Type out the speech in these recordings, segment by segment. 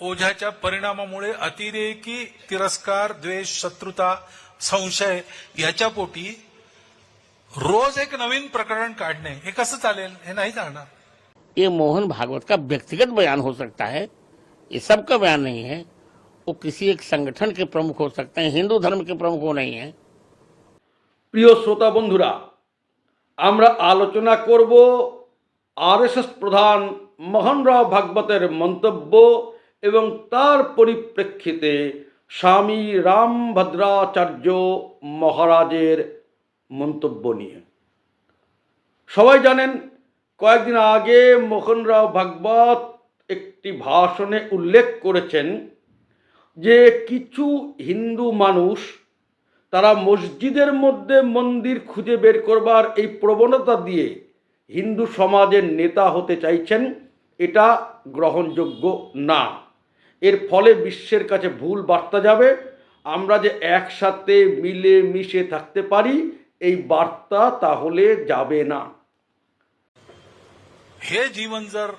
ओझ्याच्या परिणामामुळे अतिरेकी तिरस्कार द्वेष शत्रुता संशय याच्या पोटी रोज एक नवीन प्रकरण काढणे हे कसं चालेल हे नाही चालणार ये मोहन भागवत का व्यक्तिगत बयान हो सकता है ये सबका बयान नहीं है वो किसी एक संगठन के प्रमुख हो सकते हैं हिंदू धर्म के प्रमुख वो नहीं है প্রিয় শ্রোতা বন্ধুরা আমরা আলোচনা করব আরএসএস প্রধান মোহনরাও ভাগবতের মন্তব্য এবং তার পরিপ্রেক্ষিতে স্বামী রামভদ্রাচার্য মহারাজের মন্তব্য নিয়ে। সবাই জানেন, কয়েকদিন আগে মোহনরাও ভাগবত একটি ভাষণে উল্লেখ করেছেন যে কিছু হিন্দু মানুষ তারা মসজিদের মধ্যে মন্দির খুঁজে বের করবার এই প্রবণতা দিয়ে হিন্দু সমাজের নেতা হতে চাইছেন, এটা গ্রহণযোগ্য না। এর ফলে বিশ্বের কাছে ভুল বার্তা যাবে আমরা যে একসাথে মিলে মিশে থাকতে পারি এই বার্তা তাহলে যাবে না हे जीवन जर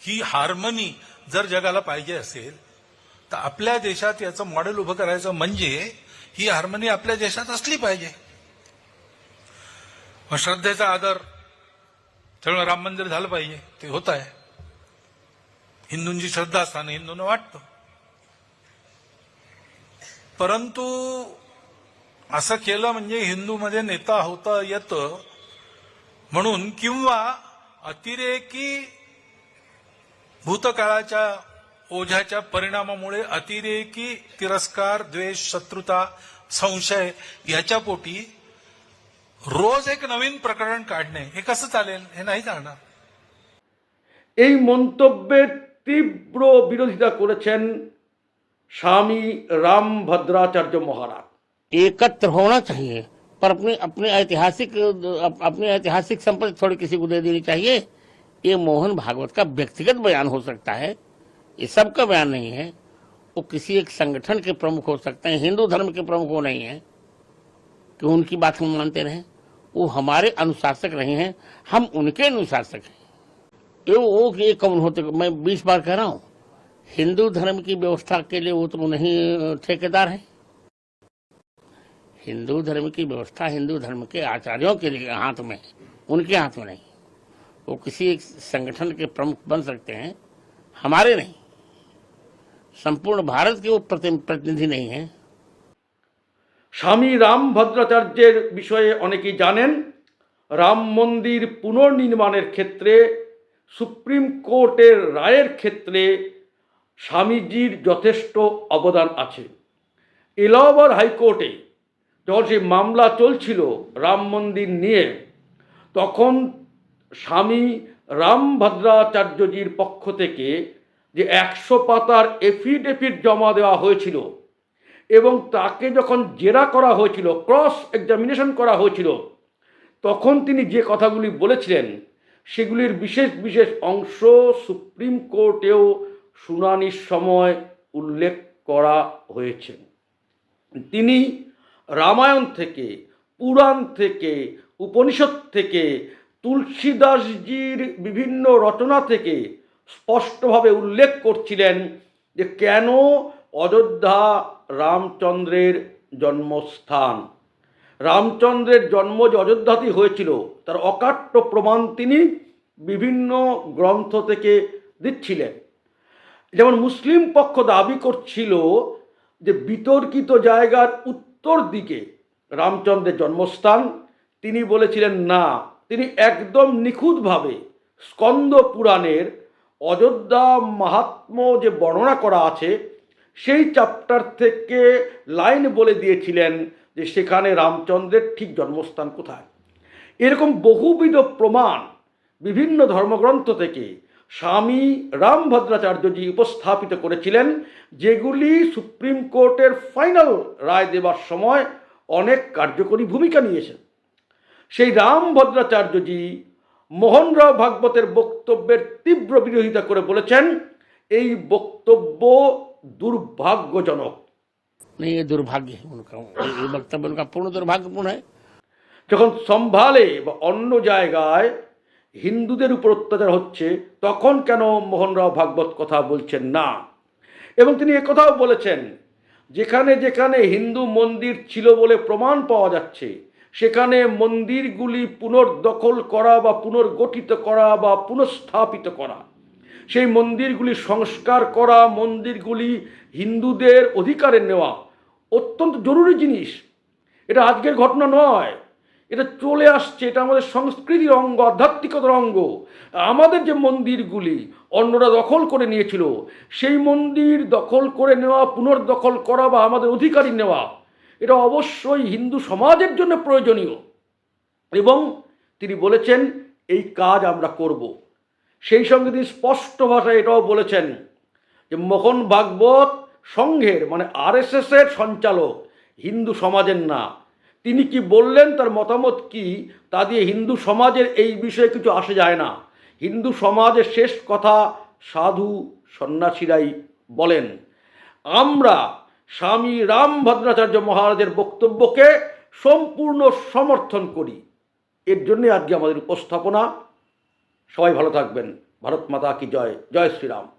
ही हार्मनी जर जगाला पाहिजे असेल तर आपल्या देशात याचं मॉडेल उभं करायचं म्हणजे ही हार्मनी आपल्या देशात असली पाहिजे मग श्रद्धेचा आदर त्यामुळे राम मंदिर झालं पाहिजे ते होत आहे हिंदूंची श्रद्धा असताना हिंदूंना वाटतं परंतु असं केलं म्हणजे हिंदूमध्ये नेता होता येतं म्हणून किंवा अतिरेकी भूतकाळाच्या ओझ्याच्या परिणामामुळे अतिरेकी तिरस्कार द्वेष शत्रुता संशय याच्या पोटी रोज एक नवीन प्रकरण काढणे हे कसं चालेल हे नाही चालणार এই মন্তব্যের তীব্র বিরোধিতা করেছেন স্বামী রামভদ্রাচার্য মহারাজ एकत्र होना चाहिए पर अपनी अपने ऐतिहासिक अप- अपनी ऐतिहासिक संपत्ति थोड़ी किसी को दे देनी चाहिए ये मोहन भागवत का व्यक्तिगत बयान हो सकता है ये सबका बयान नहीं है वो किसी एक संगठन के प्रमुख हो सकते हैं हिंदू धर्म के प्रमुख वो नहीं है कि उनकी बात हम मानते रहें वो हमारे अनुशासक रहे हैं हम उनके अनुशासक हैं ये वो ये कौन होते मैं बीस बार कह रहा हूँ हिंदू धर्म की व्यवस्था के लिए वो तो नहीं ठेकेदार हैं हिंदू धर्म की व्यवस्था हिंदू धर्म के आचार्यों के लिए हाथ में है उनके हाथ में नहीं वो किसी एक संगठन के प्रमुख बन सकते हैं हमारे नहीं संपूर्ण भारत के वो प्रति- प्रतिनिधि नहीं है স্বামী রামভদ্রাচার্যের বিষয়ে অনেকেই জানেন রাম মন্দির পুনর্নির্মাণের ক্ষেত্রে সুপ্রিম কোর্টের রায়ের ক্ষেত্রে স্বামীজির যথেষ্ট অবদান আছে। এলাহাবাদ হাইকোর্টে যখন সেই মামলা চলছিল রাম মন্দির নিয়ে, তখন স্বামী রামভদ্রাচার্যজির পক্ষ থেকে যে একশো পাতার এফিডেভিট জমা দেওয়া হয়েছিল এবং তাকে যখন জেরা করা হয়েছিল ক্রস এক্সামিনেশন করা হয়েছিল, তখন তিনি যে কথাগুলি বলেছিলেন সেগুলির বিশেষ বিশেষ অংশ সুপ্রিম কোর্টেও শুনানির সময় উল্লেখ করা হয়েছে। তিনি রামায়ণ থেকে, পুরাণ থেকে, উপনিষদ থেকে, তুলসীদাসজির বিভিন্ন রচনা থেকে স্পষ্টভাবে উল্লেখ করছিলেন যে কেন অযোধ্যা রামচন্দ্রের জন্মস্থান। রামচন্দ্রের জন্ম যে অযোধ্যাতেই হয়েছিল, তার অকাট্য প্রমাণ তিনি বিভিন্ন গ্রন্থ থেকে দিচ্ছিলেন। যেমন মুসলিম পক্ষ দাবি করছিল যে বিতর্কিত জায়গার উত্তর দিকে রামচন্দ্রের জন্মস্থান, তিনি বলেছিলেন, না, তিনি একদম নিখুঁতভাবে স্কন্দ পুরাণের অযোধ্যা মাহাত্ম যে বর্ণনা করা আছে, সেই চ্যাপ্টার থেকে লাইন বলে দিয়েছিলেন যে সেখানে রামচন্দ্রের ঠিক জন্মস্থান কোথায়। এরকম বহুবিধ প্রমাণ বিভিন্ন ধর্মগ্রন্থ থেকে স্বামী রামভদ্রাচার্যজি উপস্থাপিত করেছিলেন, যেগুলি সুপ্রিম কোর্টের ফাইনাল রায় দেবার সময় অনেক কার্যকরী ভূমিকা নিয়েছেন সেই রামভদ্রাচার্যজি মোহনরাও ভাগবতের বক্তব্যের তীব্র বিরোধিতা করে বলেছেন, এই বক্তব্য দুর্ভাগ্যজনক। नहीं ये दुर्भाग्य है उनका ये ये वक्तव्य उनका पूर्ण दुर्भाग्यपूर्ण है যখন সম্ভালে বা অন্য জায়গায় হিন্দুদের উপর অত্যাচার হচ্ছে তখন কেন মোহনরাও ভাগবত কথা বলছেন না এবং তিনি একথাও বলেছেন যেখানে যেখানে হিন্দু মন্দির ছিল বলে প্রমাণ পাওয়া যাচ্ছে সেখানে মন্দিরগুলি পুনর্দখল করা বা পুনর্গঠিত করা বা পুনঃস্থাপিত করা সেই মন্দিরগুলি সংস্কার করা, মন্দিরগুলি হিন্দুদের অধিকারে নেওয়া অত্যন্ত জরুরি জিনিস। এটা আজকের ঘটনা নয়। এটা চলে আসছে, এটা আমাদের সংস্কৃতির অঙ্গ, আধ্যাত্মিকতার অঙ্গ। আমাদের যে মন্দিরগুলি অন্যরা দখল করে নিয়েছিল, সেই মন্দির দখল করে নেওয়া, পুনর্দখল করা বা আমাদের অধিকারী নেওয়া, এটা অবশ্যই হিন্দু সমাজের জন্য প্রয়োজনীয়। এবং তিনি বলেছেন, এই কাজ আমরা করব। সেই সঙ্গে তিনি স্পষ্ট ভাষায় এটাও বলেছেন যে মোহন ভাগবত সংঘের মানে আরএসএস এর সঞ্চালক, হিন্দু সমাজের না। তিনি কি বললেন, তার মতামত কি? তা দিয়ে হিন্দু সমাজের এই বিষয়ে কিছু আসে যায় না। হিন্দু সমাজের শেষ কথা সাধু সন্ন্যাসীরাই বলেন। আমরা স্বামী রাম ভদ্রাচার্য মহারাজের বক্তব্যকে সম্পূর্ণ সমর্থন করি। এর জন্যে আজকে আমাদের উপস্থাপনা। সবাই ভালো থাকবেন। ভারত মাতা কি জয়। জয় শ্রীরাম।